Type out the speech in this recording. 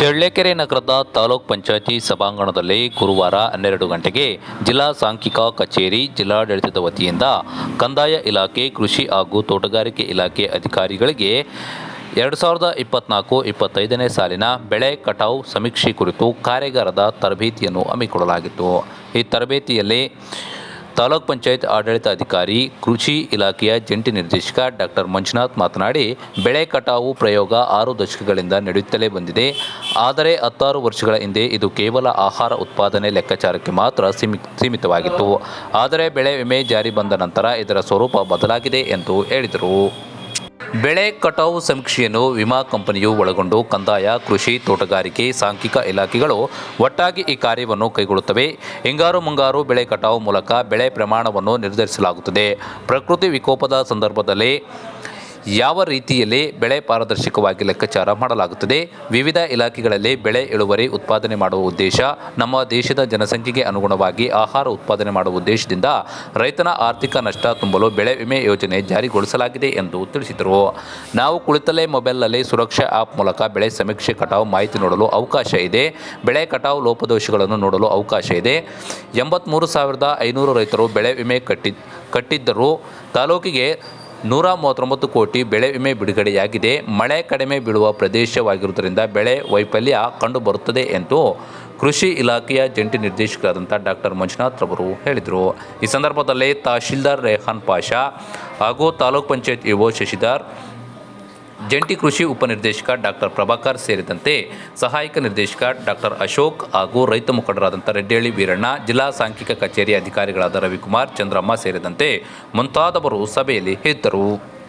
ಚಳ್ಳಕೆರೆ ನಗರದ ತಾಲೂಕ್ ಪಂಚಾಯತಿ ಸಭಾಂಗಣದಲ್ಲಿ ಗುರುವಾರ ಹನ್ನೆರಡು ಗಂಟೆಗೆ ಜಿಲ್ಲಾ ಸಾಂಖ್ಯಿಕ ಕಚೇರಿ ಜಿಲ್ಲಾಡಳಿತದ ವತಿಯಿಂದ ಕಂದಾಯ ಇಲಾಖೆ, ಕೃಷಿ ಹಾಗೂ ತೋಟಗಾರಿಕೆ ಇಲಾಖೆ ಅಧಿಕಾರಿಗಳಿಗೆ ಎರಡು ಸಾವಿರದ ಇಪ್ಪತ್ನಾಲ್ಕು ಇಪ್ಪತ್ತೈದನೇ ಸಾಲಿನ ಬೆಳೆ ಕಟಾವು ಸಮೀಕ್ಷೆ ಕುರಿತು ಕಾರ್ಯಾಗಾರದ ತರಬೇತಿಯನ್ನು ಹಮ್ಮಿಕೊಳ್ಳಲಾಗಿತ್ತು. ಈ ತರಬೇತಿಯಲ್ಲಿ ತಾಲೂಕ್ ಪಂಚಾಯತ್ ಆಡಳಿತಾಧಿಕಾರಿ, ಕೃಷಿ ಇಲಾಖೆಯ ಜಂಟಿ ನಿರ್ದೇಶಕ ಡಾಕ್ಟರ್ ಮಂಜುನಾಥ್ ಮಾತನಾಡಿ, ಬೆಳೆ ಕಟಾವು ಪ್ರಯೋಗ ಆರು ದಶಕಗಳಿಂದ ನಡೆಯುತ್ತಲೇ ಬಂದಿದೆ. ಆದರೆ ಹತ್ತಾರು ವರ್ಷಗಳ ಹಿಂದೆ ಇದು ಕೇವಲ ಆಹಾರ ಉತ್ಪಾದನೆ ಲೆಕ್ಕಾಚಾರಕ್ಕೆ ಮಾತ್ರ ಸೀಮಿ ಸೀಮಿತವಾಗಿತ್ತು. ಆದರೆ ಬೆಳೆ ವಿಮೆ ಜಾರಿ ಬಂದ ನಂತರ ಇದರ ಸ್ವರೂಪ ಬದಲಾಗಿದೆ ಎಂದು ಹೇಳಿದರು. ಬೆಳೆ ಕಟಾವು ಸಮೀಕ್ಷೆಯನ್ನು ವಿಮಾ ಕಂಪನಿಯು ಒಳಗೊಂಡು ಕಂದಾಯ, ಕೃಷಿ, ತೋಟಗಾರಿಕೆ, ಸಾಂಖ್ಯಿಕ ಇಲಾಖೆಗಳು ಒಟ್ಟಾಗಿ ಈ ಕಾರ್ಯವನ್ನು ಕೈಗೊಳ್ಳುತ್ತವೆ. ಹಿಂಗಾರು ಮುಂಗಾರು ಬೆಳೆ ಕಟಾವು ಮೂಲಕ ಬೆಳೆ ಪ್ರಮಾಣವನ್ನು ನಿರ್ಧರಿಸಲಾಗುತ್ತದೆ. ಪ್ರಕೃತಿ ವಿಕೋಪದ ಸಂದರ್ಭದಲ್ಲಿ ಯಾವ ರೀತಿಯಲ್ಲಿ ಬೆಳೆ ಪಾರದರ್ಶಕವಾಗಿ ಲೆಕ್ಕಾಚಾರ ಮಾಡಲಾಗುತ್ತದೆ? ವಿವಿಧ ಇಲಾಖೆಗಳಲ್ಲಿ ಬೆಳೆ ಇಳುವರಿ ಉತ್ಪಾದನೆ ಮಾಡುವ ಉದ್ದೇಶ, ನಮ್ಮ ದೇಶದ ಜನಸಂಖ್ಯೆಗೆ ಅನುಗುಣವಾಗಿ ಆಹಾರ ಉತ್ಪಾದನೆ ಮಾಡುವ ಉದ್ದೇಶದಿಂದ ರೈತನ ಆರ್ಥಿಕ ನಷ್ಟ ತುಂಬಲು ಬೆಳೆ ವಿಮೆ ಯೋಜನೆ ಜಾರಿಗೊಳಿಸಲಾಗಿದೆ ಎಂದು ತಿಳಿಸಿದರು. ನಾವು ಕುಳಿತಲೇ ಮೊಬೈಲ್ನಲ್ಲಿ ಸುರಕ್ಷಾ ಆ್ಯಪ್ ಮೂಲಕ ಬೆಳೆ ಸಮೀಕ್ಷೆ ಕಟಾವು ಮಾಹಿತಿ ನೋಡಲು ಅವಕಾಶ ಇದೆ. ಬೆಳೆ ಕಟಾವು ಲೋಪದೋಷಗಳನ್ನು ನೋಡಲು ಅವಕಾಶ ಇದೆ. ಎಂಬತ್ತ್ಮೂರು ಸಾವಿರದ ಐನೂರು ರೈತರು ಬೆಳೆ ವಿಮೆ ಕಟ್ಟಿ, ಕಟ್ಟಿದ್ದರೂ. ತಾಲೂಕಿಗೆ ನೂರ ಮೂವತ್ತೊಂಬತ್ತು ಕೋಟಿ ಬೆಳೆ ವಿಮೆ ಬಿಡುಗಡೆಯಾಗಿದೆ. ಮಳೆ ಕಡಿಮೆ ಬೀಳುವ ಪ್ರದೇಶವಾಗಿರುವುದರಿಂದ ಬೆಳೆ ವೈಫಲ್ಯ ಕಂಡುಬರುತ್ತದೆ ಎಂದು ಕೃಷಿ ಇಲಾಖೆಯ ಜಂಟಿ ನಿರ್ದೇಶಕರಾದಂಥ ಡಾಕ್ಟರ್ ಮಂಜುನಾಥ್ ಅವರು ಹೇಳಿದರು. ಈ ಸಂದರ್ಭದಲ್ಲಿ ತಹಶೀಲ್ದಾರ್ ರೇಹಾನ್ ಪಾಷಾ ಹಾಗೂ ತಾಲೂಕ್ ಪಂಚಾಯತ್ ಇಒ ಶಶಿಧರ್ ಜಂಟಿ ಕೃಷಿ ಉಪನಿರ್ದೇಶಕ ಡಾಕ್ಟರ್ ಪ್ರಭಾಕರ್ ಸೇರಿದಂತೆ ಸಹಾಯಕ ನಿರ್ದೇಶಕ ಡಾಕ್ಟರ್ ಅಶೋಕ್ ಹಾಗೂ ರೈತ ಮುಖಂಡರಾದಂಥ ರೆಡ್ಡಿಹಳ್ಳಿ ವೀರಣ್ಣ, ಜಿಲ್ಲಾ ಸಾಂಖ್ಯಿಕ ಕಚೇರಿ ಅಧಿಕಾರಿಗಳಾದ ರವಿಕುಮಾರ್, ಚಂದ್ರಮ್ಮ ಸೇರಿದಂತೆ ಮುಂತಾದವರು ಸಭೆಯಲ್ಲಿ ಇದ್ದರು.